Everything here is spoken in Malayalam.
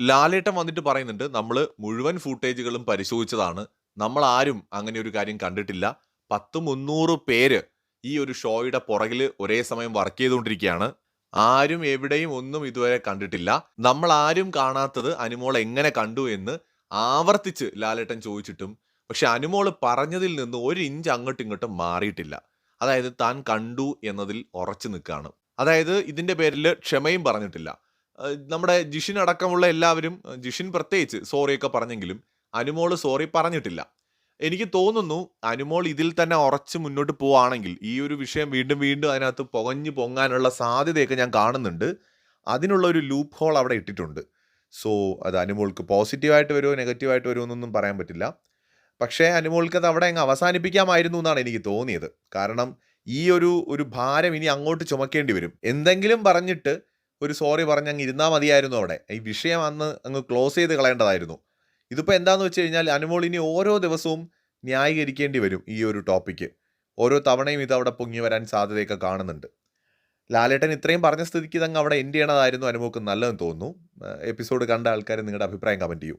ലാലേട്ടൻ വന്നിട്ട് പറയുന്നുണ്ട് നമ്മൾ മുഴുവൻ ഫൂട്ടേജുകളും പരിശോധിച്ചതാണ്. നമ്മൾ ആരും അങ്ങനെ ഒരു കാര്യം കണ്ടിട്ടില്ല. പത്ത് മുന്നൂറ് പേര് ഈ ഒരു ഷോയുടെ പുറകിൽ ഒരേ സമയം വർക്ക് ചെയ്തുകൊണ്ടിരിക്കുകയാണ്. ആരും എവിടെയും ഒന്നും ഇതുവരെ കണ്ടിട്ടില്ല. നമ്മൾ ആരും കാണാത്തത് അനുമോൾ എങ്ങനെ കണ്ടു എന്ന് ആവർത്തിച്ച് ലാലേട്ടൻ ചോദിച്ചിട്ടും പക്ഷെ അനുമോൾ പറഞ്ഞതിൽ നിന്ന് ഒരു ഇഞ്ച് അങ്ങോട്ടും ഇങ്ങോട്ടും മാറിയിട്ടില്ല. അതായത് താൻ കണ്ടു എന്നതിൽ ഉറച്ചു നിൽക്കുകയാണ്. അതായത് ഇതിന്റെ പേരിൽ ക്ഷമയും പറഞ്ഞിട്ടില്ല. നമ്മുടെ ജിഷിൻ അടക്കമുള്ള എല്ലാവരും ജിഷിൻ പ്രത്യേകിച്ച് സോറിയൊക്കെ പറഞ്ഞെങ്കിലും അനുമോൾ സോറി പറഞ്ഞിട്ടില്ല. എനിക്ക് തോന്നുന്നു അനുമോൾ ഇതിൽ തന്നെ ഉറച്ച് മുന്നോട്ട് പോവുകയാണെങ്കിൽ ഈ ഒരു വിഷയം വീണ്ടും വീണ്ടും അതിനകത്ത് പുകഞ്ഞു പൊങ്ങാനുള്ള സാധ്യതയൊക്കെ ഞാൻ കാണുന്നുണ്ട്. അതിനുള്ള ഒരു ലൂപ്പ് ഹോൾ അവിടെ ഇട്ടിട്ടുണ്ട്. സോ അത് അനുമോൾക്ക് പോസിറ്റീവായിട്ട് വരുമോ നെഗറ്റീവായിട്ട് വരുമോ എന്നൊന്നും പറയാൻ പറ്റില്ല. പക്ഷേ അനുമോൾക്ക് അത് അവിടെ അങ്ങ് അവസാനിപ്പിക്കാമായിരുന്നു എന്നാണ് എനിക്ക് തോന്നിയത്. കാരണം ഈ ഒരു ഒരു ഭാരം ഇനി അങ്ങോട്ട് ചുമക്കേണ്ടി വരും. എന്തെങ്കിലും പറഞ്ഞിട്ട് ഒരു സോറി പറഞ്ഞ് അങ്ങ് ഇരുന്നാൽ മതിയായിരുന്നു അവിടെ. ഈ വിഷയം അന്ന് അങ്ങ് ക്ലോസ് ചെയ്ത് കളയേണ്ടതായിരുന്നു. ഇതിപ്പോൾ എന്താന്ന് വെച്ച് കഴിഞ്ഞാൽ അനുമോൾ ഇനി ഓരോ ദിവസവും ന്യായീകരിക്കേണ്ടി വരും ഈ ഒരു ടോപ്പിക്ക് ഓരോ തവണയും ഇത് അവിടെ പൊങ്ങി വരാൻ സാധ്യതയൊക്കെ കാണുന്നുണ്ട്. ലാലേട്ടൻ ഇത്രയും പറഞ്ഞ സ്ഥിതിക്ക് ഇതങ്ങ് അവിടെ എൻഡ് ചെയ്യണതായിരുന്നു അനുമോൾക്ക് നല്ലതെന്ന് തോന്നുന്നു. എപ്പിസോഡ് കണ്ട ആൾക്കാർ നിങ്ങളുടെ അഭിപ്രായം കമന്റ് ചെയ്യൂ.